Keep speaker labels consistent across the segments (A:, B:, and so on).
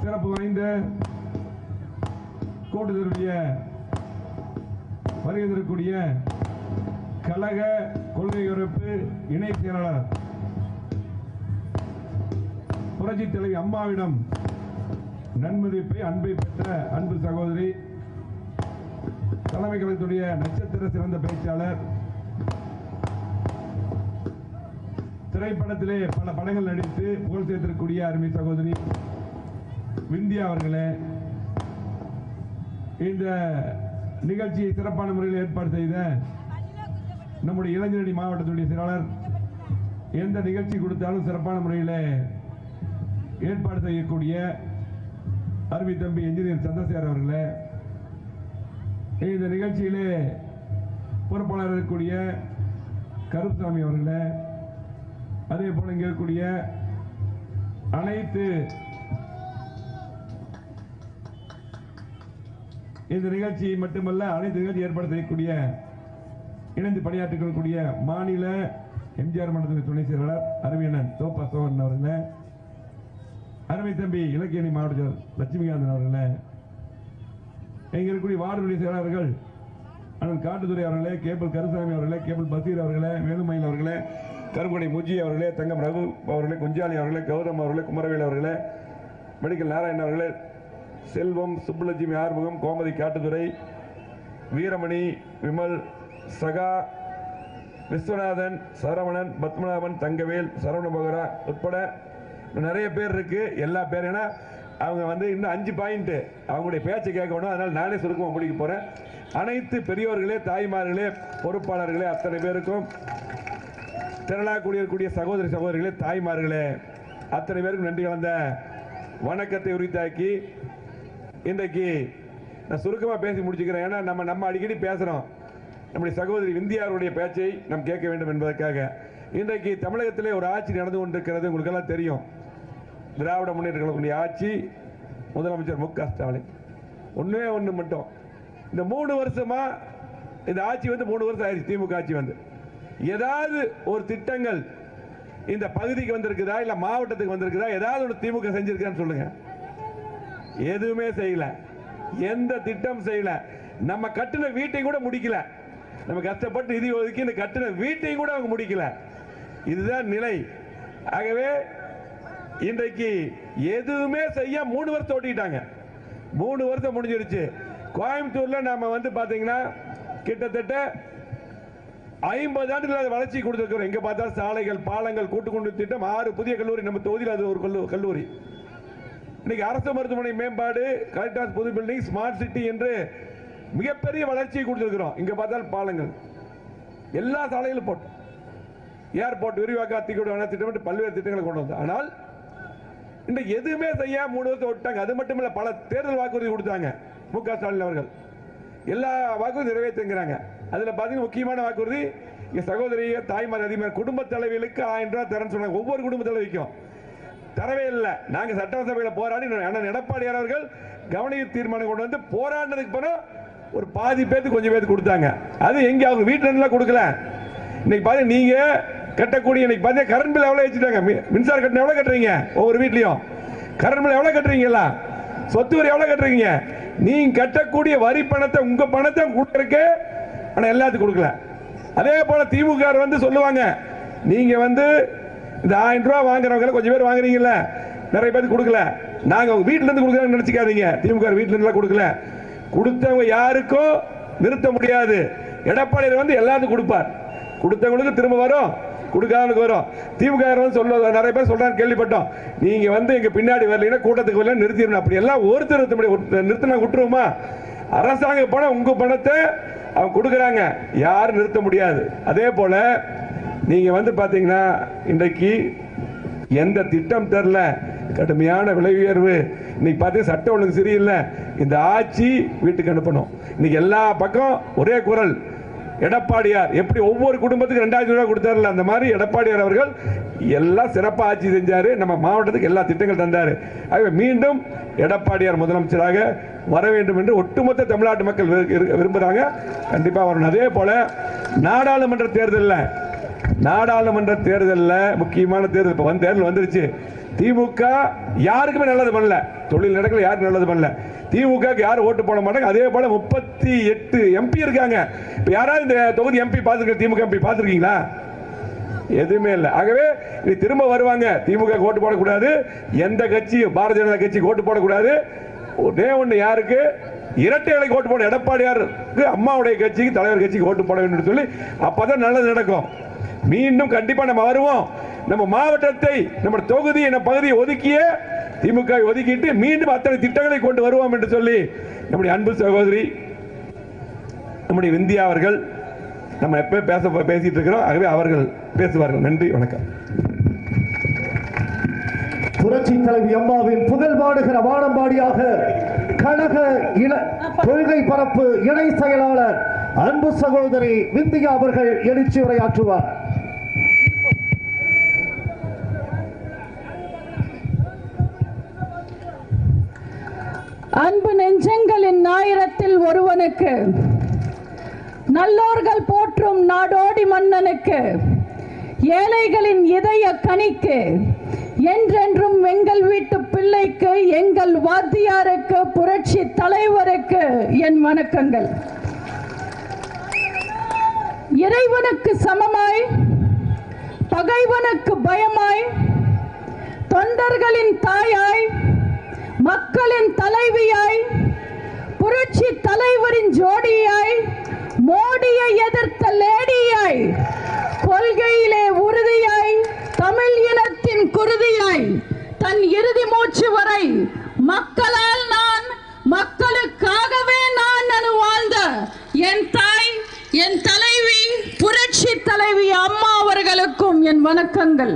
A: சிறப்பு வாய்ந்த கூட்டத்தினுடைய வருகை தரக்கூடிய கழக கொள்கை உறுப்பு இணை செயலாளர் புரட்சி தலைவி அம்மாவிடம் நன்மதிப்பை அன்பை பெற்ற அன்பு சகோதரி தலைமை கழகத்துடைய நட்சத்திர சிறந்த பேச்சாளர் திரைப்படத்திலே பல படங்கள் நடித்து புகழ் சேர்த்திருக்கக்கூடிய அருமை சகோதரி விந்தியா அவர்களே இந்த நிகழ்ச்சியை சிறப்பான முறையில் ஏற்பாடு செய்த நம்முடைய இளைஞரணி மாவட்டத்துடைய செயலாளர் எந்த நிகழ்ச்சி கொடுத்தாலும் சிறப்பான முறையில் ஏற்பாடு செய்யக்கூடிய அருமை தம்பி என்ஜினியர் சந்திரசேகர் அவர்களே இந்த நிகழ்ச்சியிலே பொறுப்பாளர் இருக்கக்கூடிய கருப்புசாமி அவர்களே அதே போல இங்கே இருக்கக்கூடிய அனைத்து இந்த நிகழ்ச்சி மட்டுமல்ல அனைத்து நிகழ்ச்சி ஏற்பாடு செய்யக்கூடிய இணைந்து பணியாற்றிக்கொள்ளக்கூடிய மாநில எம்ஜிஆர் மன்றத்தின் துணை செயலாளர் அருமையண்ணன் தோப்பா சோகன் அவர்களே அருமை தம்பி இலக்கியணி மாவட்ட லட்சுமிகாந்தன் அவர்களே இங்கே இருக்கக்கூடிய வார்டு செயலாளர்கள் அண்ணன் காட்டுத்துறை அவர்களே கேபிள் கருசாமி அவர்களே கேபிள் பசீர் அவர்களே வேலுமயில் அவர்களே கருங்குடி முஜி அவர்களே தங்கம் ரகு அவர்களே குஞ்சாலி அவர்களே கௌதம் அவர்களே குமரவேல் அவர்களே மெடிக்கல் நாராயணன் அவர்களே செல்வம் சுப்புலட்சுமி ஆறுமுகம் கோமதி காட்டுத்துறை வீரமணி விமல் சகா விஸ்வநாதன் சரவணன் பத்மநாபன் தங்கவேல் சரவண பகரா உட்பட நிறைய பேர் இருக்கு. எல்லா பேர் ஏன்னா அவங்க வந்து இன்னும் அஞ்சு பாயிண்ட் அவங்களுடைய பேச்சை கேட்கணும் அதனால் நானே சுருக்கமாக முடிக்க போறேன். அனைத்து பெரியோர்களே தாய்மார்களே பொறுப்பாளர்களே அத்தனை பேருக்கும் திரளா கூடியிருக்கக்கூடிய சகோதரி சகோதரிகளே தாய்மார்களே அத்தனை பேருக்கும் நன்றி கலந்த வணக்கத்தை உரித்தாக்கி இன்றைக்கு நான் சுருக்கமாக பேசி முடிச்சுக்கிறேன். ஏன்னா நம்ம நம்ம அடிக்கடி பேசுகிறோம் நம்முடைய சகோதரி விந்தியாருடைய பேச்சை நாம் கேட்க வேண்டும் என்பதற்காக. இன்றைக்கு தமிழகத்திலே ஒரு ஆட்சி நடந்து கொண்டிருக்கிறது. உங்களுக்கெல்லாம் தெரியும். திராவிட முன்னேற்ற கழகத்துடைய ஆட்சி முதலமைச்சர் மு க ஸ்டாலின். ஒன்றே ஒன்று மட்டும். இந்த மூணு வருஷமாக இந்த ஆட்சி வந்து மூணு வருஷம் ஆயிடுச்சு. திமுக ஆட்சி வந்து. ஏதாவது ஒரு திட்டங்கள் இந்த பகுதிக்கு வந்திருக்குதா? இல்லை மாவட்டத்துக்கு வந்திருக்குதா? ஏதாவது ஒன்று திமுக செஞ்சுருக்கான்னு சொல்லுங்கள் எதுவுமே செய்யல. எந்த திட்டம் செய்யல. நம்ம கட்டின வீட்டையும் கூட முடிக்கல. நம்ம கஷ்டப்பட்டு நிதி ஒதுக்கி இந்த கட்டின வீட்டையும் கூட அவங்க முடிக்கல. இதுதான் நிலை. ஆகவே இன்றைக்கு எதுவுமே செய்ய மூணு வருஷம் ஓட்டிட்டாங்க மூணு வருஷம் முடிஞ்சிருச்சு. கோயம்புத்தூர்ல நாம வந்து பாத்தீங்கன்னா கிட்டத்தட்ட ஐம்பது ஆண்டுகள் வளர்ச்சி கொடுத்துருக்கிறோம். எங்க பார்த்தாலும் சாலைகள் பாலங்கள் கூட்டுக்குண்டு திட்டம் ஆறு புதிய கல்லூரி நம்ம தொகுதியில் அது ஒரு கல்லூரி. இன்னைக்கு அரசு மருத்துவமனை மேம்பாடு கலெக்டர் புது பில்டிங் ஸ்மார்ட் சிட்டி என்று மிகப்பெரிய வளர்ச்சியை கொடுத்துருக்கிறோம். இங்கே பார்த்தால் பாலங்கள். எல்லா சாலைகளும் போட்டோம் ஏர்போர்ட் விரிவாக்க அத்திக்கூட திட்டம் பல்வேறு திட்டங்களை கொண்டு வந்தோம் ஆனால் இன்னைக்கு எதுவுமே செய்ய மூணு வருஷம் விட்டாங்க அது மட்டும் இல்லை பல தேர்தல் வாக்குறுதி கொடுத்தாங்க. மு க ஸ்டாலின் அவர்கள். எல்லா வாக்குறுதி நிறைவேற்றுங்கிறாங்க. அதில் பார்த்தீங்கன்னா முக்கியமான வாக்குறுதி இங்க சகோதரி தாய்மார் அதிகமாக குடும்ப தலைவிகளுக்கு ஆயிரம் ரூபாய் தரேன்னு சொன்னாங்க. ஒவ்வொரு குடும்ப தலைவிக்கும். தரவே இல்லை. நாங்கள் சட்டசபையில் போராடி அண்ணன் எடப்பாடியார் அவர்கள் கவனிக்க தீர்மானம் கொண்டு வந்து போராடினதுக்கு பிறகு ஒரு பாதி பேர்த்து கொஞ்சம் பேர்த்து கொடுத்தாங்க. அது எங்கே அவங்க வீட்டில் கொடுக்கல. இன்னைக்கு பாருங்க நீங்கள் கட்டக்கூடிய இன்னைக்கு பாத்தீங்கன்னா கரண்ட் பில் எவ்வளோ வச்சுட்டாங்க மின்சார கட்டணம் எவ்வளோ கட்டுறீங்க? ஒவ்வொரு வீட்லேயும். கரண்ட் பில் எவ்வளோ கட்டுறீங்களா சொத்து வரி எவ்வளோ கட்டுறீங்க? நீங்கள் கட்டக்கூடிய வரி பணத்தை உங்கள் பணத்தை கொடுக்குறக்கு ஆனால் எல்லாத்துக்கும் கொடுக்கல. அதே போல் திமுக வந்து சொல்லுவாங்க நீங்கள் வந்து இந்த ஆயிரம் ரூபாய் வாங்குறவங்க கொஞ்சம் பேர் வாங்குறீங்கல்ல. நிறைய பேர் கொடுக்கல. நாங்கள் அவங்க வீட்டிலேருந்து இருந்து நினச்சிக்காதீங்க. திமுக வீட்ல கொடுக்கல. கொடுத்தவங்க யாருக்கும் நிறுத்த முடியாது. எடப்பாடியில் வந்து எல்லாத்துக்கும் கொடுப்பார். கொடுத்தவங்களுக்கு திரும்ப வரும். கொடுக்காதவனுக்கு வரும். திமுக வந்து சொல்ல நிறைய பேர் சொல்கிறான்னு கேள்விப்பட்டோம். நீங்கள் வந்து எங்கள் பின்னாடி வரலைன்னா கூட்டத்துக்கு வரல நிறுத்திடணும். அப்படி எல்லாம் ஒருத்தர் நிறுத்த முடியாது. நிறுத்தினா விட்டுருவோமா? அரசாங்க பணம் உங்கள் பணத்தை அவங்க கொடுக்குறாங்க. யாரும் நிறுத்த முடியாது. அதே போல் நீங்கள் வந்து பார்த்தீங்கன்னா இன்றைக்கு எந்த திட்டம் தரல. கடுமையான விலை உயர்வு. இன்னைக்கு பார்த்தீங்கன்னா சட்டம் ஒழுங்கு சரியில்லை. இந்த ஆட்சி வீட்டுக்கு அனுப்பணும். இன்னைக்கு எல்லா பக்கம் ஒரே குரல். எடப்பாடியார் எப்படி ஒவ்வொரு குடும்பத்துக்கு ரெண்டாயிரம் ரூபாய் கொடுத்தாருல அந்த மாதிரி எடப்பாடியார் அவர்கள் எல்லாம் சிறப்பாக ஆட்சி செஞ்சார். நம்ம மாவட்டத்துக்கு எல்லா திட்டங்கள் தந்தார். ஆகவே மீண்டும் எடப்பாடியார் முதலமைச்சராக வர வேண்டும் என்று ஒட்டுமொத்த தமிழ்நாட்டு மக்கள் விரு- விரு- வரணும். அதே போல் நாடாளுமன்ற தேர்தலில் நாடாளுமன்ற தேர்தலில் முக்கியமான தேர்தல் இப்போ வந்து தேர்தல் வந்துருச்சு. திமுக யாருக்குமே நல்லது பண்ணல. தொழில் நடக்கல யாருக்கும் நல்லது பண்ணல. திமுக யாரும் ஓட்டு போட மாட்டாங்க. அதே போல முப்பத்தி எட்டு எம்பி இருக்காங்க. இப்போ யாராவது இந்த தொகுதி எம்பி பார்த்துருக்க திமுக எம்பி பார்த்துருக்கீங்களா? எதுவுமே இல்லை. ஆகவே இது திரும்ப வருவாங்க. திமுக ஓட்டு போடக்கூடாது. எந்த கட்சியும் பாரதிய ஜனதா கட்சிக்கு ஓட்டு போடக்கூடாது. ஒரே ஒன்று யாருக்கு? இரட்டை இலைக்கு ஓட்டு போட எடப்பாடியாருக்கு அம்மாவுடைய கட்சிக்கு தலைவர் கட்சிக்கு ஓட்டு போட வேண்டும் சொல்லி அப்பதான் நல்லது நடக்கும். மீண்டும் கண்டிப்பா நம்ம வருவோம். நம்ம மாவட்டத்தை நம்ம தொகுதி நம்ம பகுதியை ஒதுக்கிய திமுக ஒதுக்கிட்டு மீண்டும் அத்தனை திட்டங்களை கொண்டு வருவோம் என்று சொல்லி நம்முடைய அன்பு சகோதரி நம்முடைய விந்தியா அவர்கள் நம்ம எப்போ பேச பேசிட்டு இருக்கிறோம். ஆகவே அவர்கள் பேசுவார்கள். நன்றி வணக்கம்.
B: புரட்சி தலைவி அம்மாவின் புகழ் பாடுகிற வானம்பாடியாக கழக இள கொள்கை பரப்பு இணை செயலாளர் அன்பு சகோதரி விந்தியா அவர்கள் எழுச்சி உரையாற்றுவார்.
C: ஒருவனுக்கு நல்லோர்கள் போற்றும் நாடோடி மன்னனுக்கு ஏழைகளின் இதய கனிக்கு என்றென்றும் எங்கள் வீட்டு பிள்ளைக்கு எங்கள் வாத்தியாருக்கு புரட்சி தலைவருக்கு என் வணக்கங்கள். இறைவனுக்கு சமமாய் பகைவனுக்கு பயமாய் தொண்டர்களின் தாயாய் மக்களின் தலைவியாய் புரட்சி தலைவரின் ஜோடியாய் மோடியை எதிர்த்த லேடியாய் கொள்கையிலே உறுதியாய் தமிழ் இனத்தின் குருதியாய் தன் இறுதி மூச்சு வரை மக்களால் நான் மக்களுக்காகவே நான் அனு வாழ்ந்த என் தாய் என் தலைவி புரட்சி தலைவி அம்மா அவர்களுக்கும் என் வணக்கங்கள்.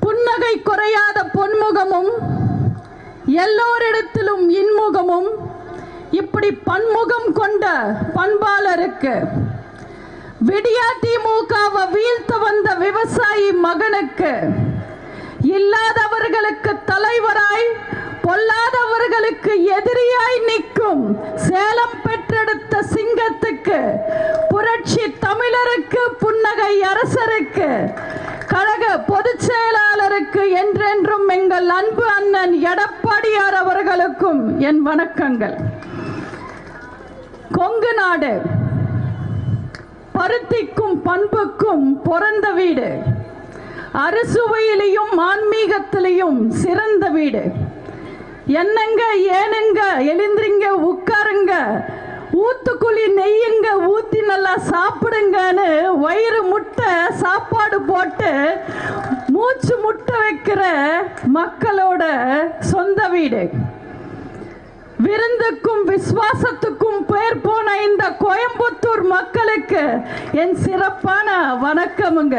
C: புன்னகை குறையாத பொன்முகமும் எல்லோரிடத்திலும் இன்முகமும் இப்படி பன்முகம் கொண்ட பண்பாளருக்கு விடியா திமுகவை வீழ்த்த வந்த விவசாயி மகனுக்கு இல்லாதவர்களுக்கு தலைவராய் பொல்லாதவர்களுக்கு எதிரியாய் நிற்கும் சேலம் பெற்றெடுத்த சிங்கத்துக்கு புரட்சி தமிழருக்கு புன்னகை அரசருக்கு கழக பொதுச் செயலாளருக்கு என்றென்றும் எங்கள் அன்பு அண்ணன் எடப்பாடியார் அவர்களுக்கும் என் வணக்கங்கள். கொங்கு நாடு பருத்திக்கும் பண்புக்கும் பிறந்த வீடு அறுசுவையிலையும் ஆன்மீகத்திலையும் சிறந்த வீடு. என்னங்க ஏனுங்க எழுந்திரிங்க உட்காருங்க ஊத்துக்குழி நெய்யுங்க ஊத்தி நல்லா சாப்பிடுங்கன்னு வயிறு முட்டை சாப்பாடு போட்டு மூச்சு முட்டை வைக்கிற மக்களோட சொந்த வீடு. விருந்துக்கும் விசுவாசத்துக்கும் பெயர் போன இந்த கோயம்புத்தூர் மக்களுக்கு என் சிறப்பான வணக்கமுங்க.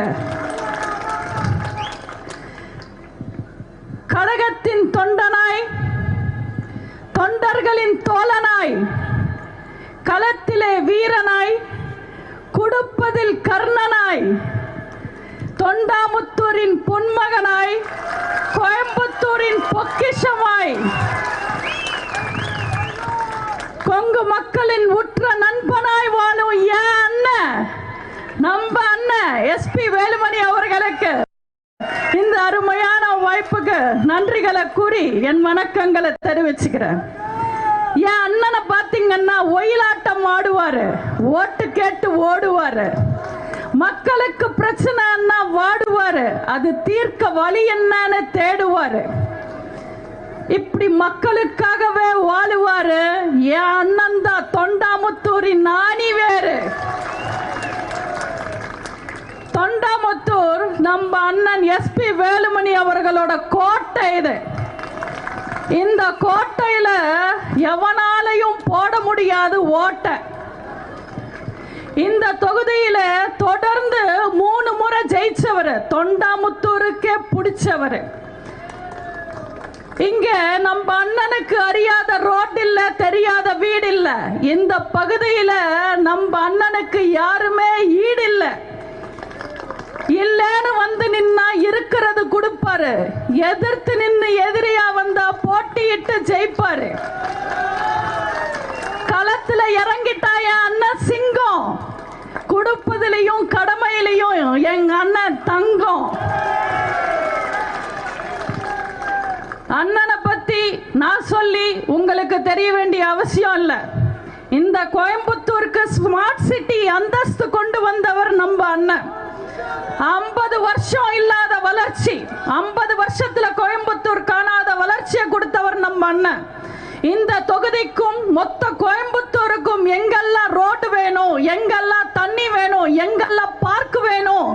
C: கழகத்தின் தொண்டனாய் தொண்டர்களின் தோழனாய் களத்திலே வீரனாய் கொடுப்பதில் கர்ணனாய் தொண்டாமுத்தூரின் பொன்மகனாய் கோயம்புத்தூரின் பொக்கிஷமாய் கொங்கு மக்களின் உற்ற நண்பனாய் வாழும் ஏன் அண்ணன் நம்ம அண்ணன் எஸ்பி வேலுமணி அவர்களுக்கு இந்த அருமையான வாய்ப்புக்கு நன்றிகளை கூறி என் வணக்கங்களை தெரிவிச்சுக்கிறேன். என் அண்ணனை பார்த்தீங்கன்னா ஒயிலாட்டம் ஆடுவாரு. ஓட்டு கேட்டு ஓடுவாரு. மக்களுக்கு பிரச்சனைன்னா வாடுவாரு. அது தீர்க்க வழி என்னன்னு தேடுவாரு. இப்படி மக்களுக்காகவே வாழுவாரு. என் அண்ணன் தான் தொண்டாமுத்தூரி நாணி வேறு. தொண்டாமுத்தூர் நம்ம அண்ணன் எஸ்பி வேலுமணி அவர்களோட கோட்டை இது. இந்த கோட்டையில எவனாலையும் போட முடியாது ஓட்டை. இந்த தொகுதியில தொடர்ந்து மூணு முறை ஜெயிச்சவர் தொண்டாமுத்தூருக்கே பிடிச்சவர். இங்க நம்ம அண்ணனுக்கு அறியாத ரோட் இல்ல தெரியாத வீடு இல்ல. இந்த பகுதியில நம்ம அண்ணனுக்கு யாருமே ஈடு இல்லை. இல்லைன்னு வந்து நின்னா இருக்கிறது கொடுப்பாரு. எதிர்த்து நின்று எதிரியா வந்தா போட்டியிட்டு ஜெயிப்பாரு. களத்துல இறங்கிட்டாய அண்ணன் சிங்கம். கொடுப்பதிலையும் கடமையிலையும் எங்க அண்ணன் தங்கம். அண்ணனை பத்தி நான் சொல்லி உங்களுக்கு தெரிய வேண்டிய அவசியம் இல்லை. இந்த கோயம்புத்தூருக்கு ஸ்மார்ட் சிட்டி அந்தஸ்து கொண்டு வந்தவர் நம்ம அண்ணன். ஐம்பது வருஷம் இல்லாத வளர்ச்சி. ஐம்பது வருஷத்துல கோயம்புத்தூர் காணாத வளர்ச்சியை கொடுத்தவர் நம்ம அண்ணன். இந்த தொகுதிக்கும் மொத்த கோயம்புத்தூருக்கும் எங்கெல்லாம் ரோடு வேணும் எங்கெல்லாம் தண்ணி வேணும் எங்கெல்லாம் பார்க் வேணும்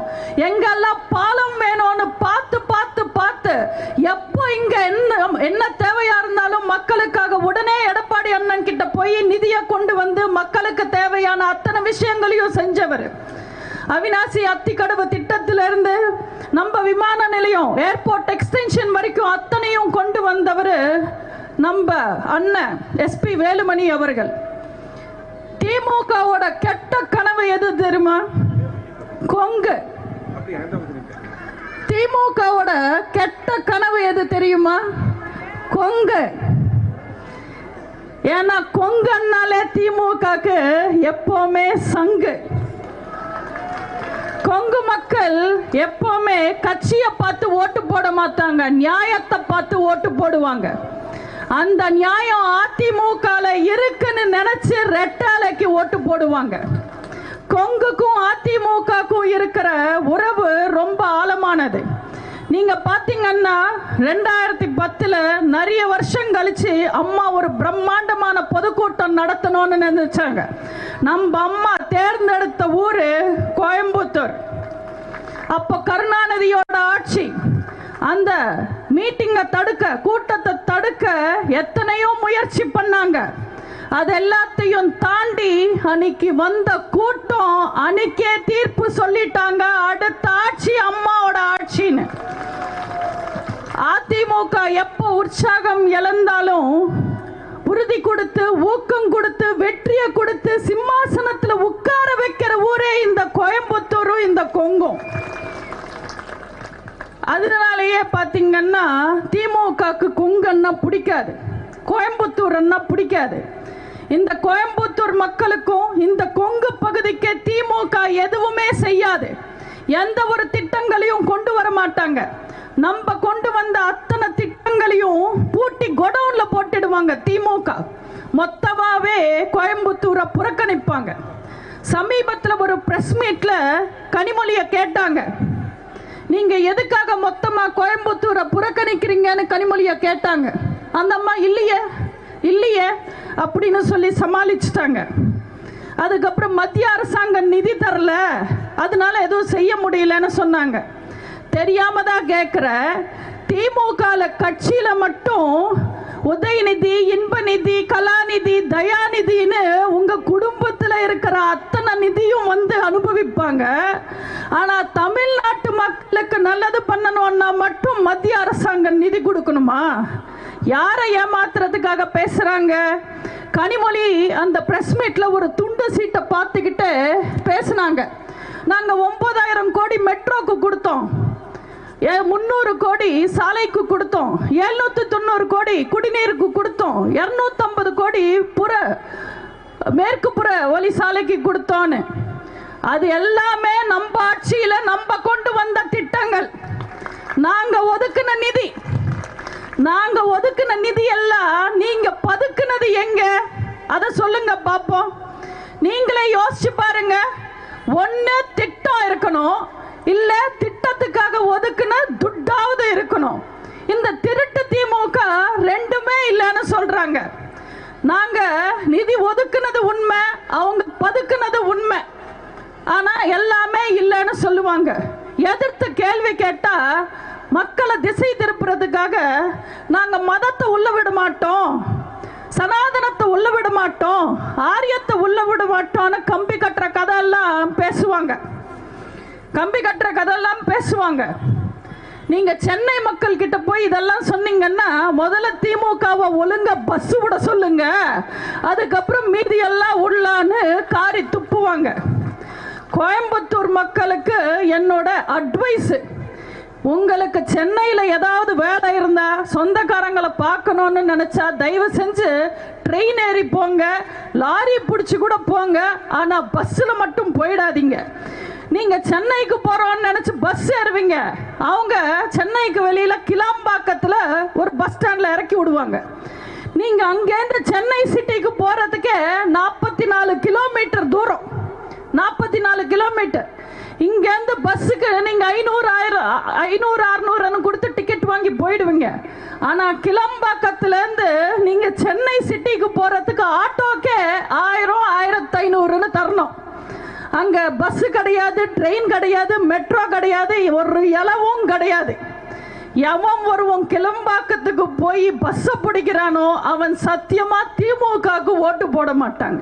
C: எங்கெல்லாம் பாலம் வேணும்னு பார்த்து பார்த்து பார்த்து எப்போ இங்க என்ன என்ன தேவையா இருந்தாலும் மக்களுக்காக உடனே எடப்பாடி அண்ணன் கிட்ட போய் நிதியை கொண்டு வந்து மக்களுக்கு தேவையான அத்தனை விஷயங்களையும் செஞ்சவர். அவினாசி அத்திக்கடவு திட்டத்திலிருந்து நம்ம விமான நிலையம் ஏர்போர்ட் எக்ஸ்டென்ஷன் வரைக்கும் அத்தனையும் கொண்டு வந்தவர் நம்ம அண்ணன் எஸ்பி வேலுமணி அவர்கள். திமுகவோட கெட்ட கனவு எது தெரியுமா? கொங்கு. திமுகவோட கெட்ட கனவு எது தெரியுமா? கொங்கு. ஏன்னா கொங்கன்னாலே திமுகக்கு எப்பவுமே சங்கு. எப்பவுமே கட்சியை பார்த்து ஓட்டு போட மாட்டாங்க நியாயத்தை பார்த்து ஓட்டு போடுவாங்க. அந்த நியாயம் அதிமுகல இருக்குன்னு நினைச்சு ரெட்டாலைக்கு ஓட்டு போடுவாங்க. கொங்குக்கும் அதிமுகக்கும் இருக்கிற உறவு ரொம்ப ஆழமானது. நீங்க பாத்தீங்கன்னா ரெண்டாயிரத்தி பத்துல நிறைய வருஷம் கழிச்சு அம்மா ஒரு பிரம்மாண்டமான பொதுக்கூட்டம் நடத்தணும்னு நினைச்சாங்க. நம்ம அம்மா தேர்ந்தெடுத்த ஊரு கோயம்புத்தூர். அப்போ கருணாநிதியோட ஆட்சி அந்த மீட்டிங்கை தடுக்க கூட்டத்தை தடுக்க எத்தனையோ முயற்சி பண்ணாங்க. அது எல்லாத்தையும் தாண்டி அன்னைக்கு வந்த கூட்டம் அன்னைக்கே தீர்ப்பு சொல்லிட்டாங்க. அடுத்த ஆட்சி அம்மாவோட ஆட்சின்னு. அதிமுக எப்போ உற்சாகம் இழந்தாலும் உறுதி கொடுத்து ஊக்கம் கொடுத்து வெற்றியை கொடுத்து சிம்மாசனத்துல உட்கார வைக்கிற ஊரே இந்த கோயம்புத்தூரும் இந்த கொங்கும். அதனாலேயே பார்த்தீங்கன்னா திமுகக்கு கொங்கன்னா பிடிக்காது. கோயம்புத்தூர்னா பிடிக்காது. இந்த கோயம்புத்தூர் மக்களுக்கும் இந்த கொங்கு பகுதிக்கு திமுக எதுவுமே செய்யாது. எந்த ஒரு திட்டங்களையும் கொண்டு வர மாட்டாங்க. நம்ம கொண்டு வந்த அத்தனை திட்டங்களையும் பூட்டி கொடவுன்ல போட்டுடுவாங்க திமுக. மொத்தமாவே கோயம்புத்தூரை புறக்கணிப்பாங்க. சமீபத்தில் ஒரு பிரஸ் மீட்ல கனிமொழியை கேட்டாங்க. நீங்க எதுக்காக மொத்தமா கோயம்புத்தூரை புறக்கணிக்கிறீங்கன்னு கனிமொழியை கேட்டாங்க. அந்த அம்மா இல்லையே இல்லையே அப்படின்னு சொல்லி சமாளிச்சிட்டாங்க. அதுக்கப்புறம் மத்திய அரசாங்கம் நிதி தரல. அதனால எதுவும் செய்ய முடியலன்னு சொன்னாங்க. தெரியாம தான் கேட்குற திமுக கட்சியில மட்டும் உதயநிதி இன்பநிதி கலாநிதி தயாநிதின்னு உங்க குடும்பத்துல இருக்கிற அத்தனை நிதியும் வந்து அனுபவிப்பாங்க. ஆனா தமிழ்நாட்டு மக்களுக்கு நல்லது பண்ணணும்னா மட்டும் மத்திய அரசாங்கம் நிதி கொடுக்கணுமா? யாரை ஏமாத்துறதுக்காக பேசுறாங்க? கனிமொழி அந்த பிரஸ் மீட்ல ஒரு துண்டு சீட்டை பார்த்துக்கிட்டு பேசுனாங்க. நாங்க ஒன்பதாயிரம் கோடி மெட்ரோக்கு கொடுத்தோம். முந்நூறு கோடி சாலைக்கு கொடுத்தோம். எழுநூத்தி தொண்ணூறு கோடி குடிநீருக்கு கொடுத்தோம். இரநூத்தம்பது கோடி புற மேற்கு புற ஒலி சாலைக்கு கொடுத்தோன்னு. அது எல்லாமே நம்ம ஆட்சியில நம்ம கொண்டு வந்த திட்டங்கள். நாங்க ஒதுக்குன நிதி. நாங்க ஒதுக்குன நிதி எல்லாம் நீங்க பதுக்குனது எங்க? அதை சொல்லுங்க பார்ப்போம் நீங்களே யோசிச்சு பாருங்க. ஒன்று திட்டம் இருக்கணும். இல்ல திட்டத்துக்காக ஒதுக்குன துட்டாவது இருக்கணும். இந்த திருட்டு திமுக ரெண்டுமே இல்லைன்னு சொல்றாங்க. நாங்க நிதி ஒதுக்குனது உண்மை அவங்க பதுக்குனது உண்மை. ஆனா எல்லாமே இல்லைன்னு சொல்லுவாங்க. எதிர்த்து கேள்வி கேட்டா மக்களை திசை திருப்புறதுக்காக நாங்க மதத்தை உள்ள விட மாட்டோம். சனாதனத்தை உள்ள விட மாட்டோம். ஆரியத்தை உள்ள விட மாட்டோம்னு கம்பி கட்டுற கதையெல்லாம் பேசுவாங்க. கம்பி கட்டுற கதையெல்லாம் பேசுவாங்க. நீங்க சென்னை மக்கள் கிட்ட போய் இதெல்லாம் சொன்னீங்கன்னா முதல்ல திமுகவை ஒழுங்க பஸ் விட சொல்லுங்க. அதுக்கப்புறம் மீதி எல்லாம் உள்ளான்னு காரி துப்புவாங்க. கோயம்புத்தூர் மக்களுக்கு என்னோட அட்வைஸ் உங்களுக்கு சென்னையில் ஏதாவது வேலை இருந்தா சொந்தக்காரங்களை பார்க்கணும்னு நினச்சா தயவு செஞ்சு ட்ரெயின் ஏறி போங்க. லாரி பிடிச்சி கூட போங்க. ஆனால் பஸ்ஸில் மட்டும் போயிடாதீங்க. நீங்க சென்னைக்கு போறோம்னு நினைச்சு பஸ் ஏறுவீங்க. அவங்க சென்னைக்கு வெளியில கிளாம்பாக்கத்துல ஒரு பஸ் ஸ்டாண்ட்ல இறக்கி விடுவாங்க. நீங்க அங்கேருந்து சென்னை சிட்டிக்கு போறதுக்கே நாற்பத்தி நாலு கிலோமீட்டர் தூரம். நாற்பத்தி நாலு கிலோமீட்டர் இங்கேருந்து பஸ்ஸுக்கு நீங்கள் ஐநூறு ஆயிரம் ஐநூறு அறுநூறுன்னு கொடுத்து டிக்கெட் வாங்கி போயிடுவீங்க. ஆனால் கிளம்பாக்கத்துலேருந்து நீங்கள் சென்னை சிட்டிக்கு போகிறதுக்கு ஆட்டோக்கே ஆயிரம் ஆயிரத்தி ஐநூறுன்னு தரணும். அங்க பஸ் கிடையாது ட்ரெயின் கிடையாது மெட்ரோ கிடையாது ஒரு இலவும் கிடையாது. எவன் ஒருவன் கிளம்பாக்கத்துக்கு போய் பஸ்ஸை பிடிக்கிறானோ அவன் சத்தியமா திமுகவுக்கு ஓட்டு போட மாட்டாங்க.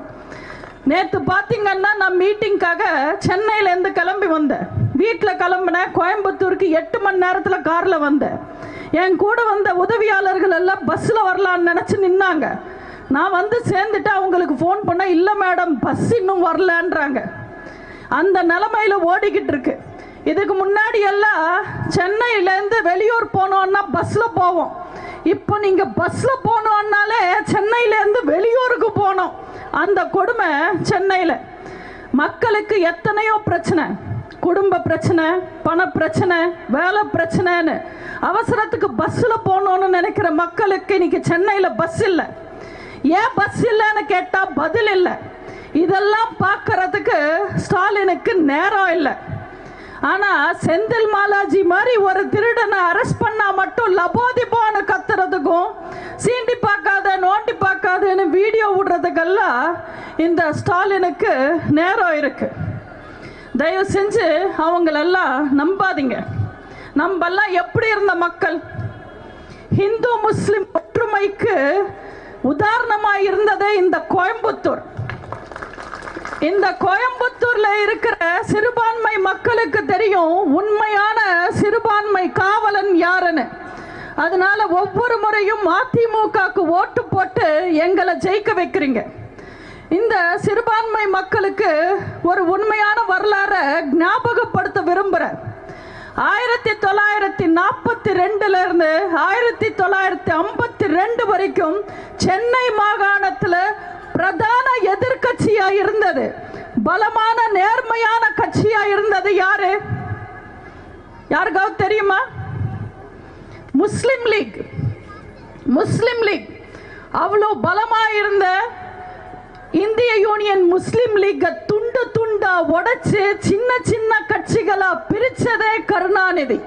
C: நேற்று பார்த்தீங்கன்னா நான் மீட்டிங்காக சென்னையிலேருந்து கிளம்பி வந்தேன். வீட்டில் கிளம்புனேன் கோயம்புத்தூருக்கு எட்டு மணி நேரத்தில் காரில் வந்தேன். என் கூட வந்த உதவியாளர்கள் எல்லாம் பஸ்ஸில் வரலான்னு நினச்சி நின்னாங்க. நான் வந்து சேர்ந்துட்டு அவங்களுக்கு ஃபோன் பண்ணேன் இல்லை மேடம் பஸ் இன்னும் வரலன்றாங்க. அந்த நிலமையில ஓடிக்கிட்டு இருக்கு. இதுக்கு முன்னாடி எல்லாம் சென்னையிலேருந்து வெளியூர் போனோம்னா பஸ்ஸில் போவோம். இப்போ நீங்கள் பஸ்ஸில் போனோம்னாலே சென்னையிலேருந்து வெளியூருக்கு போனோம் அந்த கொடுமை சென்னையில். மக்களுக்கு எத்தனையோ பிரச்சனை. குடும்ப பிரச்சனை பண பிரச்சனை வேலை பிரச்சனைன்னு. அவசரத்துக்கு பஸ்ஸில் போகணுன்னு நினைக்கிற மக்களுக்கு இன்னைக்கு சென்னையில் பஸ் இல்லை. ஏன் பஸ் இல்லைன்னு கேட்டால் பதில் இல்லை. இதெல்லாம் பார்க்கறதுக்கு ஸ்டாலினுக்கு நேரம் இல்லை. ஆனா செந்தில் மாலாஜி மாதிரி ஒரு திருடனை அரெஸ்ட் பண்ணா மட்டும் லபோதிபோன்னு கத்துறதுக்கும் சீண்டி பார்க்காத நோண்டி பார்க்காதன்னு வீடியோ விடுறதுக்கெல்லாம் இந்த ஸ்டாலினுக்கு நேரம் இருக்கு. தயவு செஞ்சு அவங்களெல்லாம் நம்பாதீங்க. நம்மெல்லாம் எப்படி இருந்த மக்கள்? ஹிந்து முஸ்லிம் ஒற்றுமைக்கு உதாரணமாக இருந்ததே இந்த கோயம்புத்தூர். இந்த கோயம்புத்தூர்ல இருக்கிற சிறுபான்மை மக்களுக்கு தெரியும் உண்மையான சிறுபான்மை காவலன் யாருன்னு. அதனால ஒவ்வொரு முறையும் அதிமுகக்கு ஓட்டு போட்டு எங்களை ஜெயிக்க வைக்கிறீங்க. இந்த சிறுபான்மை மக்களுக்கு ஒரு உண்மையான வரலாறை ஞாபகப்படுத்த விரும்புகிறேன் ஆயிரத்தி தொள்ளாயிரத்தி நாற்பத்தி ரெண்டுல இருந்து ஆயிரத்தி தொள்ளாயிரத்தி ஐம்பத்தி ரெண்டு வரைக்கும் சென்னை மாகாணத்தில் பிரதான எதிர்கட்சியா இருந்தது. பலமான நேர்மையான கட்சியா இருந்தது யாரு? யாருக்காவது தெரியுமா? Muslim League. Muslim League. அவ்வளோ பலமா இருந்த இந்திய யூனியன் முஸ்லிம் லீக்கை துண்டு துண்டா உடைச்சு சின்ன சின்ன கட்சிகளா பிரிச்சதே கருணாநிதி.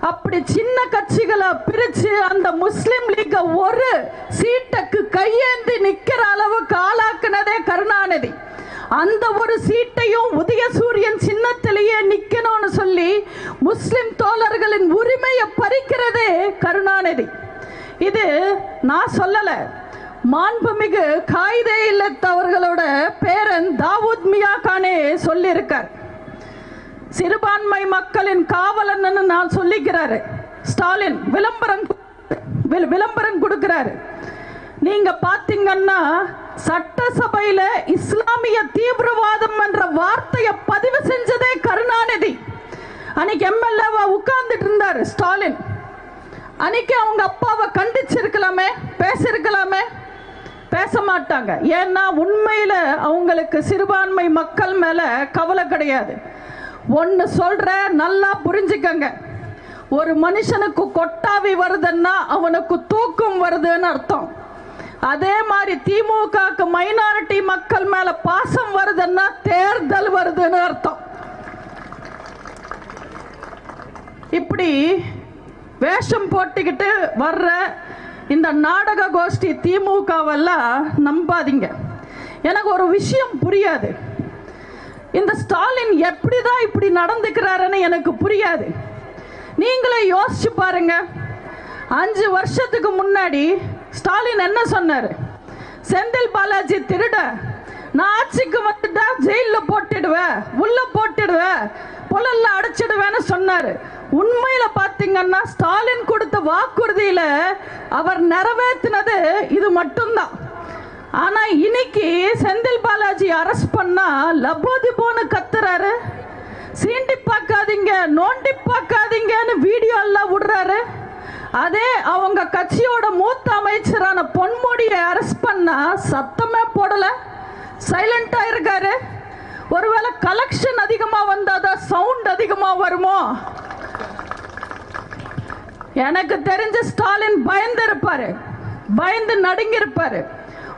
C: அப்படி சின்ன கட்சிகளை பிரிச்சு அந்த முஸ்லிம் லீக ஒரு சீட்டுக்கு கையேந்தி நிக்கிற அளவுக்கு ஆளாக்குனதே கருணாநிதி. அந்த ஒரு சீட்டையும் உதயசூரியன் சின்னத்திலேயே நிக்கணும்னு சொல்லி முஸ்லிம் தோழர்களின் உரிமையை பறிக்கிறதே கருணாநிதி. இது நான் சொல்லல. மாண்புமிகு காயிதே இல்லத்தவர்களோட பேரன் தாவூத் மியா கானே சொல்லியிருக்கார். சிறுபான்மை மக்களின் காவலன்னு நான் சொல்லிக்கிறாரு. ஸ்டாலின் விளம்பரம் விளம்பரம் கொடுக்கிறாரு. நீங்க பாத்தீங்கன்னா சட்டசபையில இஸ்லாமிய தீவிரவாதம் என்ற வார்த்தையை பதிவு செஞ்சதே கருணாநிதி. அன்னைக்கு எம்எல்ஏவா உட்கார்ந்துட்டு இருந்தாரு ஸ்டாலின். அன்னைக்கு அவங்க அப்பாவை கண்டிச்சிருக்கலாமே பேசியிருக்கலாமே பேச மாட்டாங்க. ஏன்னா உண்மையில அவங்களுக்கு சிறுபான்மை மக்கள் மேல கவலை கிடையாது. ஒன்று சொல்ற நல்லா புரிஞ்சுக்கங்க. ஒரு மனுஷனுக்கு கொட்டாவி வருதுன்னா அவனுக்கு தூக்கம் வருதுன்னு அர்த்தம். அதே மாதிரி திமுகக்கு மைனாரிட்டி மக்கள் மேல பாசம் வருதுன்னா தேர்தல் வருதுன்னு அர்த்தம். இப்படி வேஷம் போட்டுக்கிட்டு வர்ற இந்த நாடக கோஷ்டி திமுகவெல்லாம் நம்பாதீங்க. எனக்கு ஒரு விஷயம் புரியாது. இந்த ஸ்டாலின் எப்படிதான் இப்படி நடந்துக்கிறாருன்னு எனக்கு புரியாது. நீங்களே யோசிச்சு பாருங்க. அஞ்சு வருஷத்துக்கு முன்னாடி ஸ்டாலின் என்ன சொன்னார்? செந்தில் பாலாஜி திருட நான் ஆட்சிக்கு வந்துட்டா ஜெயிலில் போட்டுடுவேன் உள்ள போட்டுடுவேன் புலல்ல அடைச்சிடுவேன்னு சொன்னார். உண்மையில பாத்தீங்கன்னா ஸ்டாலின் கொடுத்த வாக்குறுதியில அவர் நிறைவேற்றினது இது மட்டும்தான். ஆனா இன்னைக்கு செந்தில் பாலாஜி அரெஸ்ட் பண்ணா லபோதிபோன்னு கத்துறாரு. சீண்டி பார்க்காதீங்க நோண்டி பார்க்காதீங்கன்னு வீடியோ எல்லாம் விடுறாரு. அதே அவங்க கட்சியோட மூத்த அமைச்சரான பொன்முடியை அரெஸ்ட் பண்ணா சத்தமே போடல. சைலண்டா இருக்காரு. ஒருவேளை கலெக்ஷன் அதிகமா வந்தாதான் சவுண்ட் அதிகமா வருமோ? எனக்கு தெரிஞ்ச ஸ்டாலின் பயந்து இருப்பாரு. பயந்து நடுங்கிருப்பாரு இருப்பாரு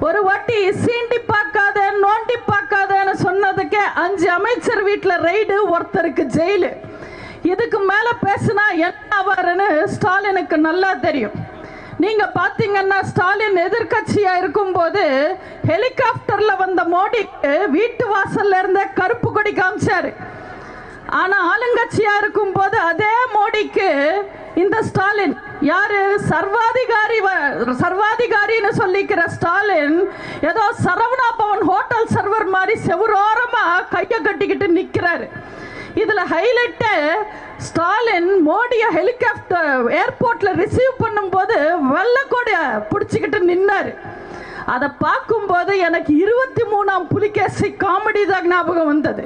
C: ஒரு வாட்டி சீண்டி பார்க்காத நோண்டி பார்க்காதன்னு சொன்னதுக்கே அஞ்சு அமைச்சர் வீட்டில் ரெய்டு ஒருத்தருக்கு ஜெயிலு. இதுக்கு மேல பேசினா என்ன ஆவாருன்னு ஸ்டாலினுக்கு நல்லா தெரியும். நீங்க பாத்தீங்கன்னா ஸ்டாலின் எதிர்க்கட்சியா இருக்கும்போது ஹெலிகாப்டர்ல வந்த மோடிக்கு வீட்டு வாசல்ல இருந்த கருப்பு கொடி காமிச்சாரு. ஆனா ஆளுங்கட்சியா இருக்கும்போது அதே மோடிக்கு இந்த ஸ்டாலின் யாரு? சர்வாதிகாரி வ- சர்வாதிகாரின்னு சொல்லிக்கிற ஸ்டாலின் ஏதோ சரவணா பவன் ஹோட்டல் சர்வர் மாதிரி செவரோரமா கையை கட்டிக்கிட்டு நிக்கிறாரு. இதுல ஹைலைட்டு ஸ்டாலின் மோடிய ஹெலிகாப்டர் ஏர்போர்ட்ல ரிசீவ் பண்ணும்போது வெள்ளக்கோடைய பிடிச்சிக்கிட்டு நின்னாரு. அதை பார்க்கும்போது எனக்கு இருபத்தி மூணாம் புலிகேசி காமெடி தான் ஞாபகம் வந்தது.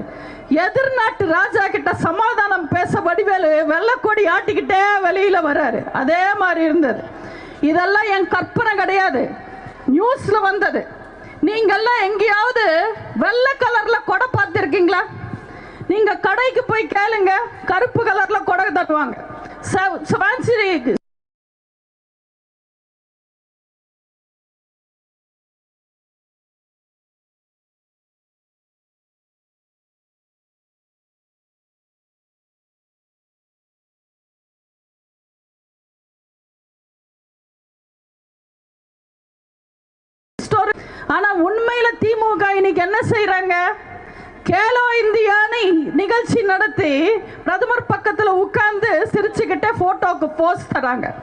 C: எதிர்நாட்டு ராஜா கிட்ட சமாதானம் பேச வடிவேலு வெள்ளக்கொடி ஆட்டிக்கிட்டே வெளியில வர்றாரு அதே மாதிரி இருந்தது. இதெல்லாம் என் கற்பனை கிடையாது. நியூஸ்ல வந்தது. நீங்கெல்லாம் எங்கேயாவது வெள்ளை கலர்ல கொடை பார்த்துருக்கீங்களா? நீங்க கடைக்கு போய் கேளுங்க. கருப்பு கலர்ல கொடை தட்டுவாங்க. ஆனால் உண்மையில் ஆனா உண்மையில திமுக இன்னைக்கு என்ன செய்கிறாங்க கேலோ இந்தியான்னு நிகழ்ச்சி நடத்தி பிரதமர் பக்கத்துல உட்கார்ந்து சிரிச்சுக்கிட்டே போட்டோக்கு போஸ் தராங்க.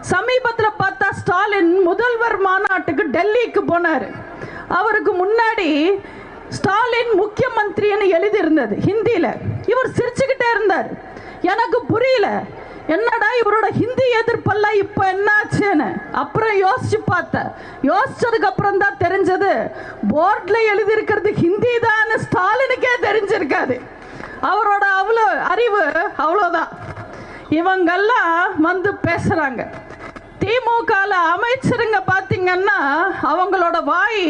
C: சமீபத்தில் பார்த்தா ஸ்டாலின் முதல்வர் மாநாட்டுக்கு டெல்லிக்கு போனாரு. அவருக்கு முன்னாடி ஸ்டாலின் முக்கியமந்திரின்னு மந்திரின்னு எழுதியிருந்தது ஹிந்தியில். இவர் சிரிச்சுக்கிட்டே இருந்தார். எனக்கு புரியல என்னடா இவரோட ஹிந்தி எதிர்ப்பெல்லாம் இப்போ என்னாச்சுன்னு? அப்புறம் யோசிச்சு பார்த்தேன் யோசிச்சதுக்கு அப்புறம் தான் தெரிஞ்சது போர்ட்ல எழுதியிருக்கிறது ஹிந்தி தான் ஸ்டாலினுக்கே தெரிஞ்சிருக்காது. அவரோட அவ்வளோ அறிவு அவ்வளோதான். இவங்கெல்லாம் வந்து பேசுறாங்க. திமுகவில் அமைச்சருங்க பார்த்தீங்கன்னா அவங்களோட வாய்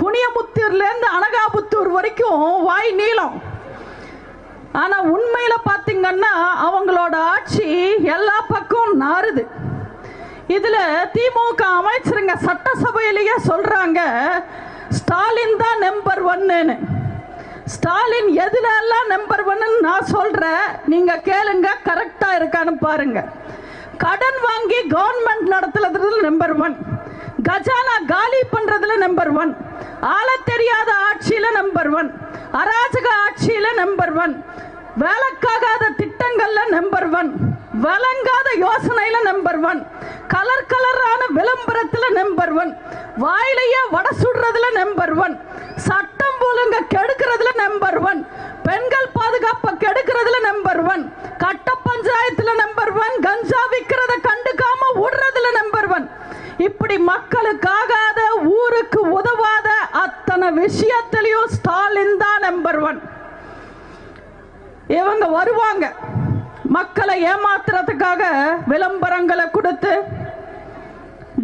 C: குனியமுத்தூர்லேருந்து அனகாபுத்தூர் வரைக்கும் வாய் நீளம். ஆனா உண்மையில பாத்தீங்கன்னா அவங்களோட ஆட்சி எல்லா பக்கம் நாறுது. இதுல திமுக அமைச்சருங்க சட்டசபையிலேயே சொல்றாங்க ஸ்டாலின் தான் நம்பர் ஒன்னு ஸ்டாலின் எதுல எல்லாம் நம்பர் ஒன்னு நான் சொல்றேன். நீங்க கேளுங்க கரெக்டா இருக்கான்னு பாருங்க. கடன் வாங்கி கவர்மெண்ட் நடத்துறதுல நம்பர் ஒன் கஜானா காலி பண்றதுல நம்பர் ஒன் ஆள தெரியாத ஆட்சியில நம்பர் ஒன் அராஜக ஆட்சியில நம்பர் ஒன் வேலைக்காகாத திட்டங்கள்ல நம்பர் ஒன் வழங்காத யோசனையில நம்பர் ஒன் கலர் கலரான விளம்பரத்துல நம்பர் ஒன் வாயிலையே வடை சுடுறதுல நம்பர் ஒன் சட்ட ஒழுங்க கெடுக்கிறதுல நம்பர் ஒன் பெண்கள் பாதுகாப்பை கெடுக்கிறதுல நம்பர் ஒன் கட்ட பஞ்சாயத்துல நம்பர் ஒன் கஞ்சா விக்கிறத கண்டுக்காம விடுறதுல நம்பர் ஒன் இப்படி மக்களுக்காகாத ஊருக்கு உதவாத அத்தனை விஷயத்திலையும் ஸ்டாலின் தான் நம்பர் ஒன் இவங்க வருவாங்க மக்களை ஏமாத்துறதுக்காக விளம்பரங்களை கொடுத்து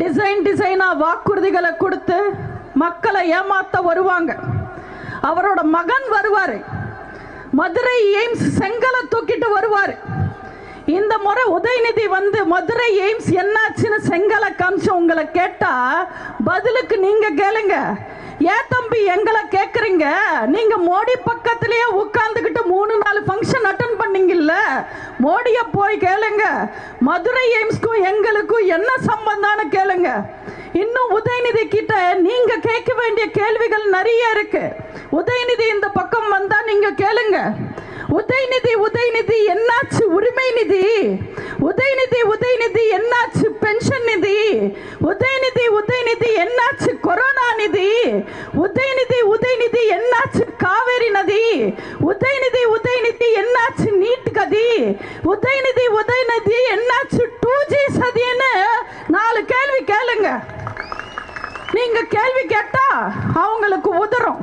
C: டிசைன் டிசைனா வாக்குறுதிகளை கொடுத்து மக்களை ஏமாத்த வருவாங்க. அவரோட மகன் வருவாரு. மதுரை எய்ம்ஸ் செங்கலை தூக்கிட்டு வருவார். இந்த முறை உதயநிதி வந்து மதுரை எய்ம்ஸ் என்னாச்சுன்னு செங்கலை காமிச்சு உங்களை கேட்டா பதிலுக்கு நீங்க கேளுங்க. ஏன் தம்பி எங்களை கேட்குறீங்க நீங்க மோடி பக்கத்திலேயே உட்கார்ந்துக்கிட்டு மூணு நாலு ஃபங்க்ஷன் அட்டன் பண்ணீங்கல்ல. மோடியை போய் கேளுங்க. மதுரை எய்ம்ஸ்க்கும் எங்களுக்கும் என்ன சம்பந்தான்னு கேளுங்க. இன்னும் உதயநிதி கிட்ட நீங்க கேட்க வேண்டிய கேள்விகள் நிறைய இருக்கு. உதயநிதி இந்த பக்கம் வந்தா நீங்க கேளுங்க. உதயநிதி உதயநிதி என்னாச்சு உரிமை நிதி? உதயநிதி உதயநிதி என்னாச்சு பென்ஷன் நிதி? உதயநிதி உதயநிதி என்னாச்சு கொரோனா நிதி? உதயநிதி உதயநிதி என்னாச்சு காவேரி நதி? உதயநிதி உதயநிதி என்னாச்சு நீட் கதி? உதயநிதி உதயநிதி என்னாச்சு டூ ஜி சதின்னு நாலு கேள்வி கேளுங்க. நீங்க கேள்வி கேட்டா அவங்களுக்கு உதறும்.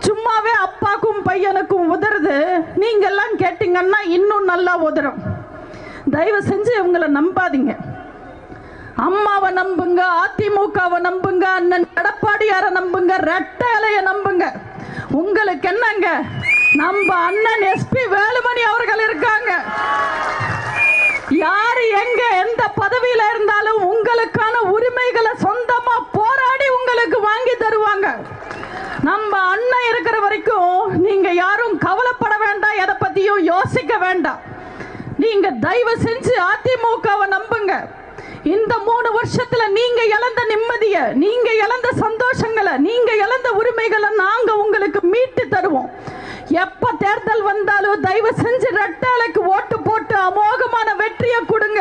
C: சும்மாவே அப்பாக்கும் பையனுக்கும் உதறது நீங்கெல்லாம் கேட்டிங்கன்னா கேட்டீங்கன்னா இன்னும் நல்லா உதறும். தயவு செஞ்சு இவங்களை நம்பாதீங்க. அம்மாவை நம்புங்க அதிமுகவை நம்புங்க அண்ணன் எடப்பாடியாரை நம்புங்க ரெட்ட இலைய நம்புங்க. உங்களுக்கு என்னங்க? நம்ம அண்ணன் எஸ்பி வேலுமணி அவர்கள் இருக்காங்க. யாரு எங்க எந்த பதவியில இருந்தாலும் உங்களுக்கான உரிமைகளை சொந்தமா போராடி உங்களுக்கு வாங்கி தருவாங்க. நம்ம அண்ணன் இருக்கிற வரைக்கும் நீங்க யாரும் கவலைப்பட வேண்டாம் எதை பத்தியும் யோசிக்க வேண்டாம். நீங்க தயவு செஞ்சு அதிமுகவை நம்புங்க. இந்த மூணு வருஷத்துல நீங்க இழந்த நிம்மதிய நீங்க இழந்த சந்தோஷங்களை நீங்க இழந்த உரிமைகளை நாங்க உங்களுக்கு மீட்டு தருவோம். எப்ப தேர்தல் வந்தாலும் தயவு செஞ்சு ரெட்டாலைக்கு ஓட்டு போட்டு அமோகமான வெற்றியை கொடுங்க.